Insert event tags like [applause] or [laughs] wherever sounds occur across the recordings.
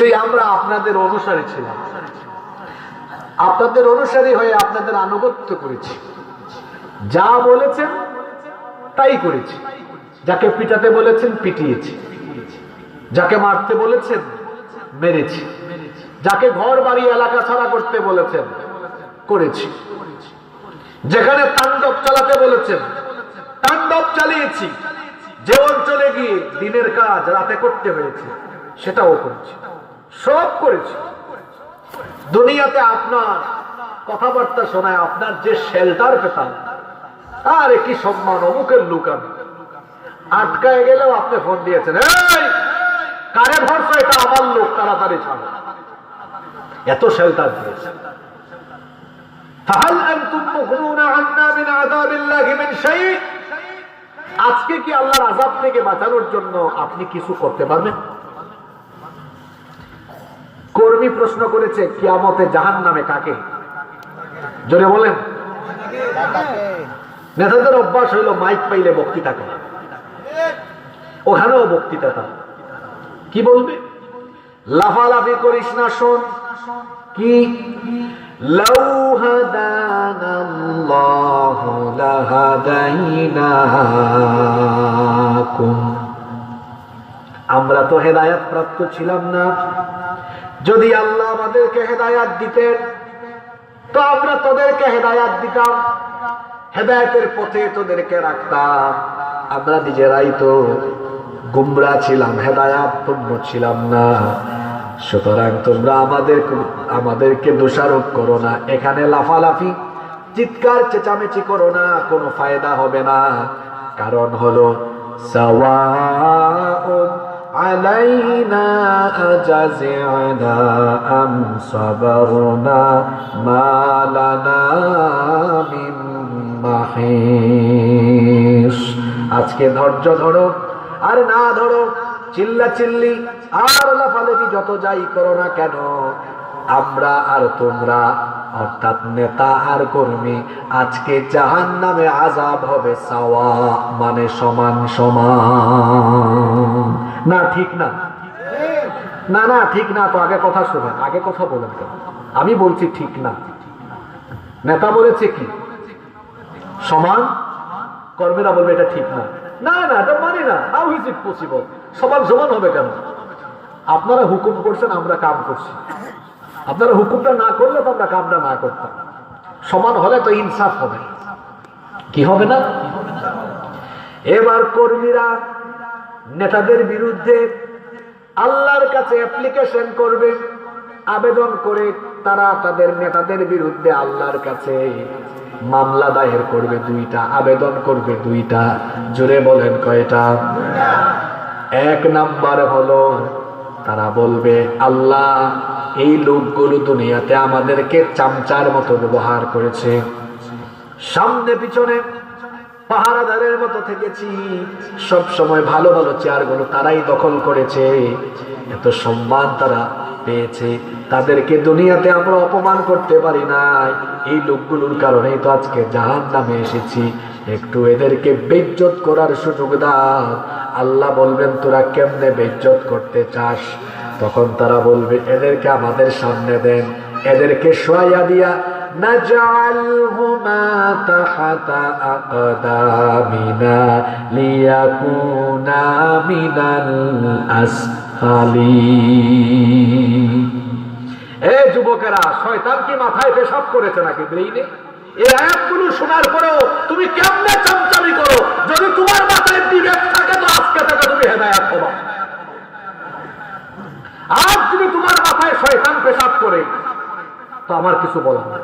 নিশ্চয়ই আমরা আপনাদের অনুসারী ছিলাম। আপনাদের অনুসারী হয়ে আপনাদের আনুগত্য করেছি। যা বলেছেন, তাই করেছি। যাকে পিটাতে বলেছেন, পিটিয়েছি। যাকে মারতে বলেছেন, মেরেছি। যাকে ঘর বাড়ি, এলাকা ছাড়া করতে বলেছেন, করেছি। যেখানে তাণ্ডব চালাতে বলেছেন, তাণ্ডব চালিয়েছি। যে অঞ্চলে গিয়ে দিনের কাজ রাতে করতে হয়েছে, সেটাও করেছি। সব করেছে। দুনিয়াতে আপনার কথাবার্তা শোনায় আপনার যে শেল্টার পেতাম, আরে কি সম্মান, অমুকের লুকান আমি। আটকায় গেলেও আপনি ফোন দিয়েছেন কারে ভরসা, এটা আমার লোক, তাড়াতাড়ি ছাড়ো। এত শেল্টার দিয়েছে। আজকে কি আল্লাহর আজাব থেকে বাঁচানোর জন্য আপনি কিছু করতে পারবেন? নবী প্রশ্ন করেছে, কিয়ামতে জাহান নামে কাকে? জোরে বলেন। নেতাদের অভ্যাস হইল মাইক পাইলে বক্তৃতা করা। ওখানেও বক্তৃতা করা কি বলবে? লাফালাফি করিস না, শোন। কি? আমরা তো হেদায়াত প্রাপ্ত ছিলাম না। যদি আল্লাহ আমাদেরকে হেদায়াত দিতেন, তো আমরা তোদেরকে হেদায়াত দিতাম, হেদায়তের পথে তোদেরকে রাখতাম। আমরা নিজেরাই তো গুমরা ছিলাম, হেদায়াত পূর্ণ ছিলাম না। সুতরাং তোমরা আমাদের আমাদেরকে দোষারোপ করো না, এখানে লাফালাফি, চিৎকার, চেঁচামেচি করো না, কোনো ফায়দা হবে না। কারণ হলো, সাওয়াউন علينا أجزعنا أم صبرنا ما لنا من محيص আজকে ধৈর্য ধরো আর না ধরো চিল্লা চিল্লি আর লাফালাফি যত যাই করো না কেন আমরা আর তোমরা অর্থাৎ নেতা আর কর্মী আজকে জাহান নামে আজাব হবে সাওয়া মানে সমান সমান না, ঠিক না। না না, ঠিক না, তো আগে কথা শোনেন আগে কথা বলেন কেন? আমি বলছি ঠিক না। নেতা বলেছে কি? সমান? কর্মীরা বলবে এটা ঠিক না। না না, এটা মানি না। হাউ ইজ ইট পসিবল সমান সমান হবে কেন? আপনারা হুকুম করছেন, আমরা কাম করছি। আপনারা হুকুমটা না করলে তো আমরা কামটা না করতাম। সমান হলে তো ইনসাফ হবে। কি হবে না? এবার কর্মীরা নেতাদের বিরুদ্ধে আল্লাহর কাছে অ্যাপ্লিকেশন করবে, আবেদন করে তারা তাদের নেতাদের বিরুদ্ধে আল্লাহর কাছে মামলা দায়ের করবে দুইটা, আবেদন করবে দুইটা। জোরে বলেন কয়টা? এক নাম্বার হলো, তারা বলবে, আল্লাহ, এই লোকগুলো দুনিয়াতে আমাদেরকে চামচার মতো ব্যবহার করেছে। সামনে পিছনে পাহারাদারের মতো থেকেছি। সব সময় ভালো ভালো চেয়ারগুলো তারাই দখল করেছে। এত সম্মান তারা পেয়েছে। তাদেরকে দুনিয়াতে আমরা অপমান করতে পারি নাই। এই লোকগুলোর কারণেই তো আজকে জাহান নামে এসেছি। একটু এদেরকে বেজ্জত করার সুযোগ দাও। আল্লাহ বলবেন, তোরা কেমনে বেজ্জত করতে চাস? তখন তারা বলবে, এদেরকে আমাদের সামনে দেন। এদেরকে সোয়াইয়া দিয়া نجعلهما تحت أقدامنا ليكونا من الأسفلين এ যুবকেরা শয়তান কি মাথায় পেশাব করেছে নাকি ব্রেইনে এই আয়াতগুলো শোনার পরেও তুমি কেমনে চামচামি করো যদি তোমার মাথায় বিবেক থাকে তো আজকে থেকে তুমি হেদায়াত হবা আজ যদি তোমার মাথায় শয়তান পেশাব করে তো আমার কিছু বলার নাই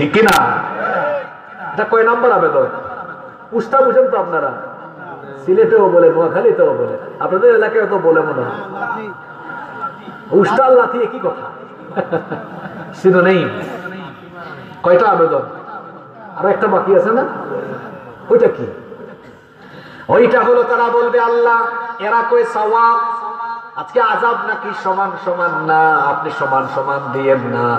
ঠিক কিনা এটা কয় নাম্বার আবেদন? উস্তা বুঝেন তো আপনারা। সিলেটেও বলে, নোয়াখালীতেও বলে। আপনাদের এলাকায় তো বলে মনে হয়। উস্তাল লাথি একই কথা। শুধু নেই। কয়টা আবেদন? আর একটা বাকি আছে না? ওইটা কি? ওইটা হলো তারা বলবে, আল্লাহ, এরা কয়ে সওয়াব? আজকে আজাব নাকি সমান সমান? না, আপনি সমান সমান দিয়েন না।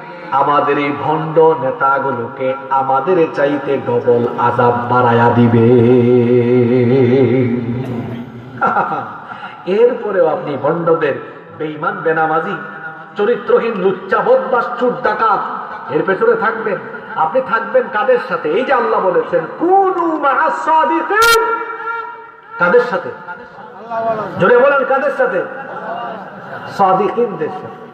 আমাদের এই ভণ্ড নেতাগুলোকে আমাদের চাইতে ডবল আজাব বাড়ায়া দিবে। [laughs] এরপরেও আপনি ভণ্ডদের বেইমান বেনামাজি, চরিত্রহীন, লুচ্চা বা চুর ডাকাত, এর পেছনে থাকবেন। আপনি থাকবেন কাদের সাথে? এই যে আল্লাহ বলেছেন কাদের সাথে? জোরে বলেন, কাদের সাথে? সাদিকিনদের সাথে।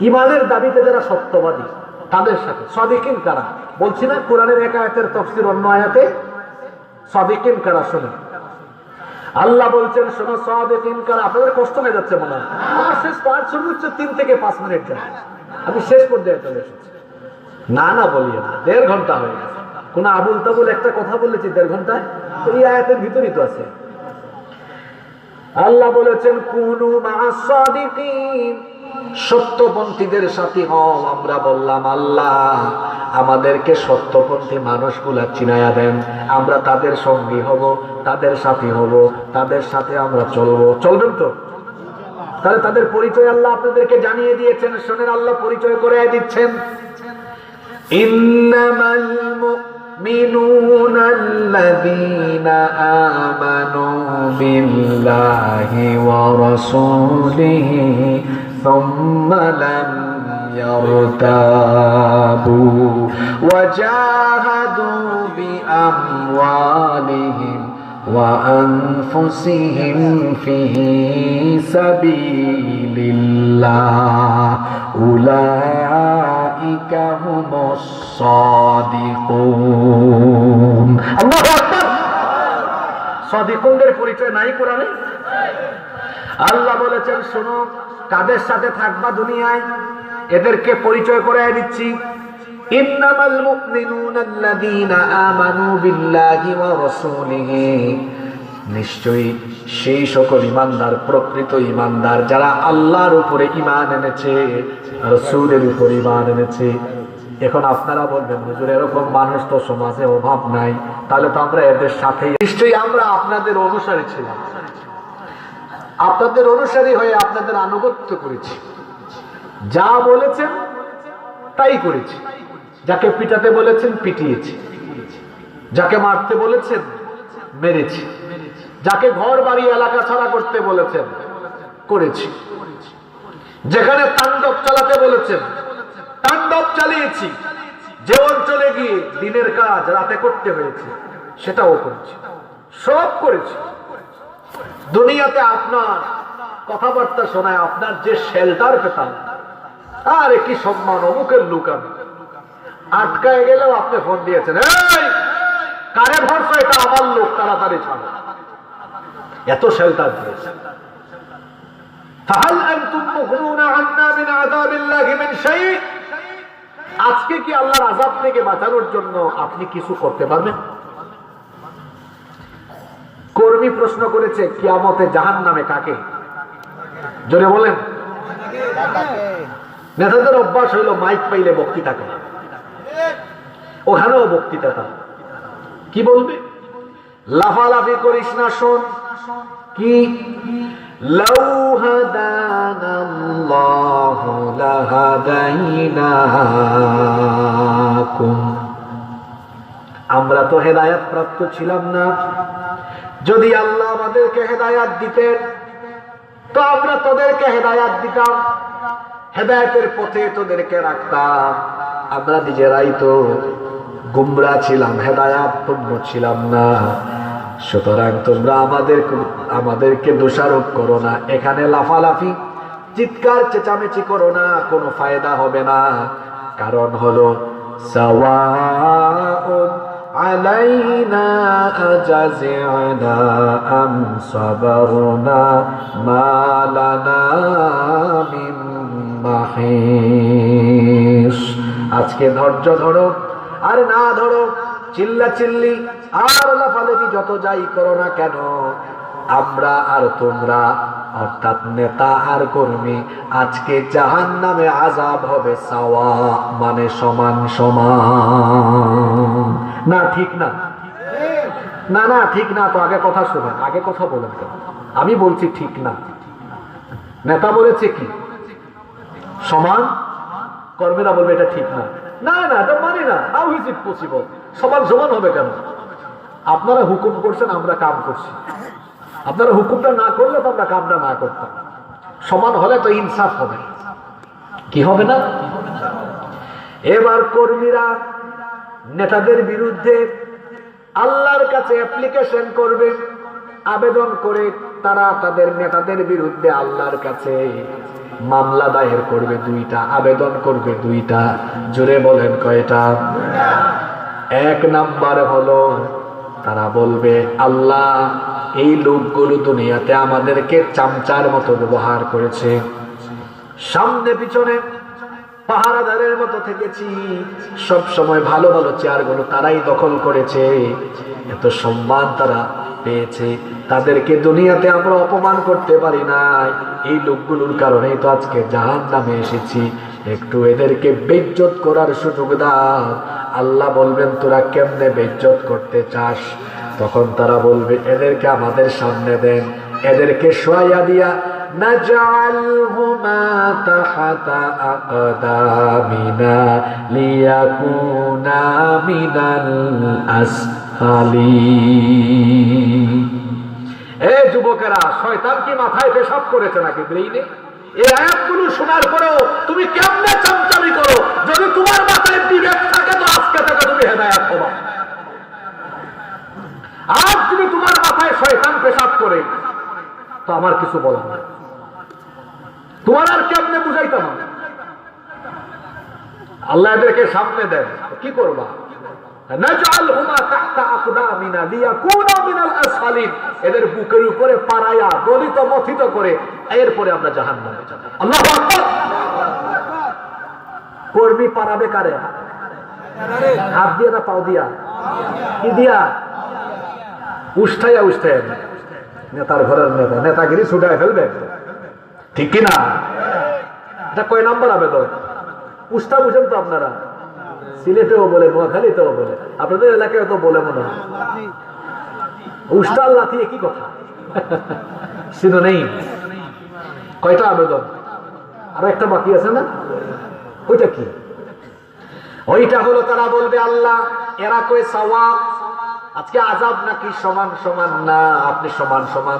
ইমানের দাবিতে যারা সত্যবাদী, তাদের সাথে। সাদিকিন কারা? বলছি না, কোরআনের এক আয়াতের তফসির অন্য আয়াতে? সাদিকিন কারা? শুনে আল্লাহ বলছেন, শোনো, সাদিকিন কারা? আপনাদের কষ্ট হয়ে যাচ্ছে মনে হয়। আমার শেষ পাঁচ সর্বোচ্চ তিন থেকে পাঁচ মিনিট যায়। আমি শেষ পর্যায়ে চলে এসেছি। না না বলি না। দেড় ঘণ্টা হয়ে গেছে। কোন আবুল তাবুল একটা কথা বলেছি দেড় ঘন্টায়? তো এই আয়াতের ভিতরই তো আছে। আল্লাহ বলেছেন, কুনু মাসাদিকিন সত্যপন্থীদের সাথী হও আমরা বললাম আল্লাহ আমাদেরকে সত্যপন্থী মানুষগুলা চিনায়া দেন আমরা তাদের সঙ্গী হব তাদের সাথী হব তাদের সাথে আমরা চলবো চলবেন তো তাহলে তাদের পরিচয় আল্লাহ আপনাদেরকে জানিয়ে দিয়েছেন শোনেন আল্লাহ পরিচয় করে দিচ্ছেন إنما المؤمنون الذين آمنوا بالله ورسوله ثم لم يرتابوا وجاهدوا بأموالهم وأنفسهم في سبيل الله أولئك هم الصادقون الله أكبر صادقون غير فريق نايك আল্লাহ বলেছেন, শোনো, কাদের সাথে থাকবা দুনিয়ায়? এদেরকে পরিচয় করে দিচ্ছি। ইন্নামাল মুমিনুনা আল্লাযীনা আমানু বিল্লাহি ওয়া রাসূলিহি। নিশ্চয়ই সেই সকল ইমানদার, প্রকৃত ইমানদার, যারা আল্লাহর উপরে ইমান এনেছে, রসুলের উপর ইমান এনেছে। এখন আপনারা বলবেন, হুজুর, এরকম মানুষ তো সমাজে অভাব নাই। তাহলে তো আমরা এদের সাথে নিশ্চয়ই আমরা আপনাদের অনুসারী ছিলাম। আপনাদের অনুসারী হয়ে আপনাদের আনুগত্য করেছি। যা বলেছেন, তাই করেছি। যাকে পিটাতে বলেছেন, পিটিয়েছি। যাকে মারতে বলেছেন, মেরেছি। যাকে ঘর, বাড়ি, এলাকা ছাড়া করতে বলেছেন, করেছি। যেখানে তাণ্ডব চালাতে বলেছেন, তাণ্ডব চালিয়েছি। যে অঞ্চলে গিয়ে দিনের কাজ রাতে করতে হয়েছে, সেটাও করেছি। সব করেছি। দুনিয়াতে আপনার কথাবার্তা শোনায়, আপনার যে শেল্টার পেতাম আর কি সম্মান অমুকের লুকান আটকায় গেলেও আপনি ফোন দিয়েছেন কারে ভরসা, এটা আমার লোক, তাড়াতাড়ি ছাড়ো। এত শেল্টার দিয়েছে। আজকে কি আল্লাহর আযাব থেকে বাঁচানোর জন্য আপনি কিছু করতে পারবেন? কর্মী প্রশ্ন করেছে, কিয়ামতে জাহান নামে কাকে? জোরে বলেন। নেতাদের অভ্যাস হইল মাইক পাইলে বক্তৃতা থাকে ওখানেও বক্তৃতা থাকে কি বলবে? লাফালাফি করিস না, শোন। কি? আমরা তো হেদায়াত প্রাপ্ত ছিলাম না। যদি আল্লাহ আমাদেরকে হেদায়াত দিতেন, তো আমরা তোদেরকে হেদায়াত দিতাম, হেদায়তের পথে তোদেরকে রাখতাম। আমরা নিজেরাই তো গুমরা ছিলাম, হেদায়াত পূর্ণ ছিলাম না। সুতরাং তোমরা আমাদের আমাদেরকে দোষারোপ করো না। এখানে লাফালাফি, চিৎকার, চেঁচামেচি করো না, কোনো ফায়দা হবে না। কারণ হলো সাওয়া علينا أجزعنا أم صبرنا ما لنا من محيص আজকে ধৈর্য ধরো আর না ধরো চিল্লা চিল্লি আর লাফালাফি যত যাই করো না কেন আমরা আর তোমরা অর্থাৎ নেতা আর কর্মী, আজকে জাহান নামে আজাব হবে সাওয়া মানে সমান সমান। না, ঠিক না। না না, ঠিক না, তো আগে কথা শোনেন, আগে কথা বলেন আমি বলছি ঠিক না। নেতা বলেছে কি? সমান? কর্মীরা বলবে এটা ঠিক না। না না, এটা মানি না। হাউ ইজ ইট পসিবল সমান সমান হবে কেন? আপনারা হুকুম করছেন, আমরা কাম করছি। আপনারা হুকুমটা না করলে তো আমরা কামটা না করতাম। সমান হলে তো ইনসাফ হবে। কি হবে না? এবার কর্মীরা, নেতাদের বিরুদ্ধে আল্লাহর কাছে অ্যাপ্লিকেশন করবে, আবেদন করে তারা তাদের নেতাদের বিরুদ্ধে আল্লাহর কাছে মামলা দায়ের করবে দুইটা, আবেদন করবে দুইটা। জোরে বলেন কয়টা? এক নাম্বার হলো, তারা বলবে, আল্লাহ এই লোকগুলো দুনিয়াতে আমাদেরকে চামচার মতো ব্যবহার করেছে। সামনে, পিছনে, পাহারাদারের মতো থেকেছি। সব সময় ভালো ভালো চেয়ারগুলো তারাই দখল করেছে। এত সম্মান তারা পেয়েছে। তাদেরকে দুনিয়াতে আমরা অপমান করতে পারি নাই। এই লোকগুলোর কারণেই তো আজকে জাহান নামে এসেছি। একটু এদেরকে বেজ্জত করার সুযোগ দাও। আল্লাহ বলবেন, তোরা কেমনে বেজ্জত করতে চাস? তখন তারা বলবে এদেরকে আমাদের সামনে দেন এদেরকে শোয়া দিয়া نجعلهما تحت أقدامنا ليكونا من الأسفلين এ যুবকেরা শয়তান কি মাথায় পেশাব করেছে নাকি ব্রেইনে এই আয়াতগুলো শোনার পরেও তুমি কেমনে চামচামি করো যদি তোমার মাথায় বিবেক থাকে তো আজকে থেকে তুমি হেদায়াত হবা আজ যদি তোমার মাথায় শয়তান পেশাব করে, তো আমার কিছু বলার নাই। তোমার আর কেমনে বুঝাইতাম? আল্লাহ এদেরকে সামনে দেন কি করবা? এদের বুকের উপরে পারায়া দলিত, মথিত করে, এরপরে আমরা আল্লাহু কর্মী পারাবে কারে? হাত দিয়া না পাও দিয়া? কি দিয়া? উষ্ঠাইয়া উষ্ঠাইয়া নেতার ঘরের নেতা, নেতাগিরি ছুটায় ফেলবে। ঠিক কিনা? এটা কয় নাম্বার আবেদন? উস্তা বুঝেন তো আপনারা। সিলেটেও বলে, নোয়াখালীতেও বলে। আপনাদের এলাকায় তো বলে মনে হয়। উস্তাল লাথিয়ে কি কথা। সিনো নেই। কয়টা আবেদন? আর একটা বাকি আছে না? ওইটা কি? ওইটা হলো তারা বলবে, আল্লাহ, এরা কই সওয়াব আজকে আজাব নাকি সমান সমান? না আপনি সমান সমান